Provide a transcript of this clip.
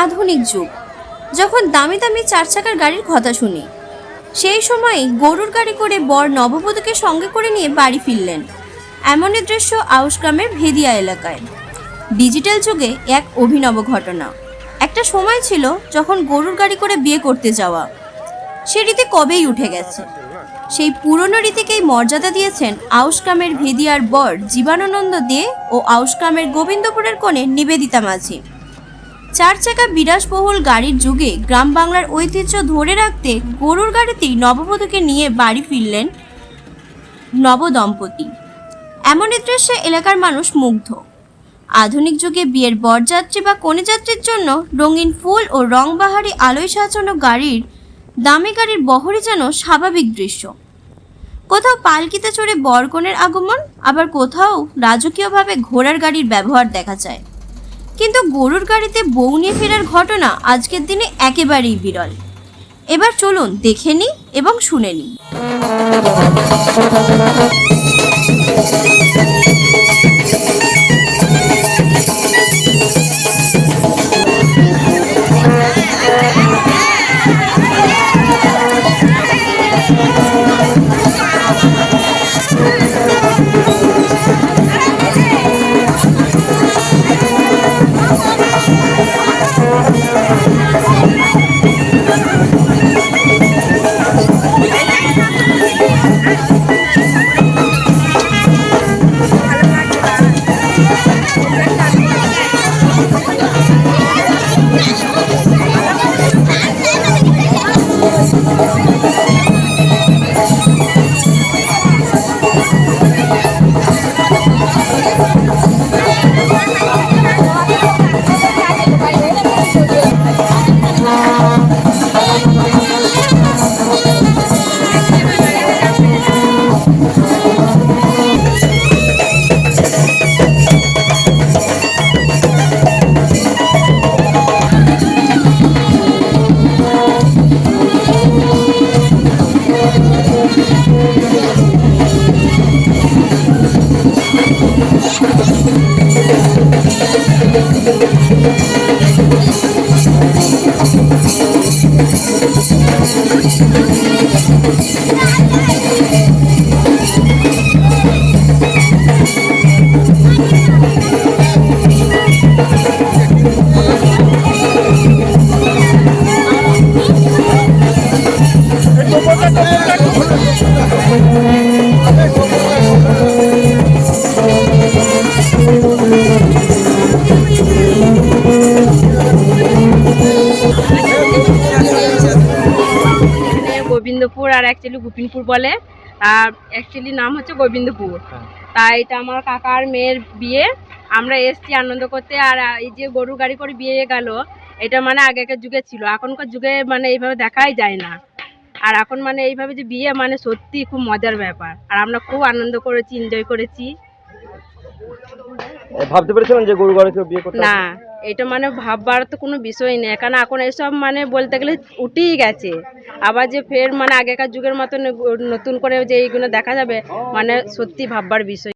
আধুনিক যুগ। যখন দামি দামি চার চাকার গাড়ির কথা শুনি, সেই সময়ই গরুর গাড়ি করে বর নববধূকে সঙ্গে করে নিয়ে বাড়ি ফিরলেন এমনই দৃশ্য আউশ গ্রামের ভেদিয়া এলাকায়। ডিজিটাল যুগে এক অভিনব ঘটনা। একটা সময় ছিল যখন গরুর গাড়ি করে বিয়ে করতে যাওয়া। সে রীতি কবেই উঠে গেছে। সেই পুরনো রীতিকেই মর্যাদা দিয়েছেন আউসকামের ভেদিয়ার বর জীবানন্দ দে ও আউসকামের গোবিন্দপুরের কোণে নিবেদিতা মাঝি। চার চাকা বিলাসবহুল গাড়ির যুগে গ্রাম বাংলার ঐতিহ্য ধরে রাখতে গরুর গাড়িতেই নববধূকে নিয়ে বাড়ি ফিরলেন নবদম্পতি। এমনই দৃশ্যে এলাকার মানুষ মুগ্ধ। আধুনিক যুগে বিয়ের বরযাত্রী বা কনেযাত্রীর জন্য রঙিন ফুল ও রংবাহারি আলোয় সাজানো গাড়ির দামি গাড়ির বহরে যেন স্বাভাবিক দৃশ্য। কোথাও পালকিতে চড়ে বরকনের আগমন, আবার কোথাও রাজকীয়ভাবে ঘোড়ার গাড়ির ব্যবহার দেখা যায়। কিন্তু গরুর গাড়িতে বউ নিয়ে ফেরার ঘটনা আজকের দিনে একেবারেই বিরল। এবার চলুন দেখে নিই এবং শুনে নিই। এখানে আর অ্যাকচুয়ালি গোপিনপুর বলে। আর অ্যাকচুয়ালি নাম হচ্ছে গোবিন্দপুর। তাই এটা আমার কাকার মেয়ের বিয়ে। আমরা এসছি আনন্দ করতে আর এই যে গরু গাড়ি করে বিয়ে গেল এটা মানে আগেকার যুগে ছিল। এখনকার যুগে মানে এইভাবে দেখাই যায় না। আর এখন মানে এইভাবে যে বিয়ে মানে সত্যি খুব মজার ব্যাপার। আর আমরা খুব আনন্দ করেছি এনজয় করেছি। ভাবতে পেরেছিলেন যে গরু গাড়িতে বিয়ে করতে না। এটা মানে ভাববার তো কোনো বিষয় নেই। কারণ এখন এসব মানে বলতে গেলে উঠেই গেছে। আবার যে ফের মানে আগেকার যুগের মতন নতুন করে যে এইগুলো দেখা যাবে মানে সত্যি ভাববার বিষয়।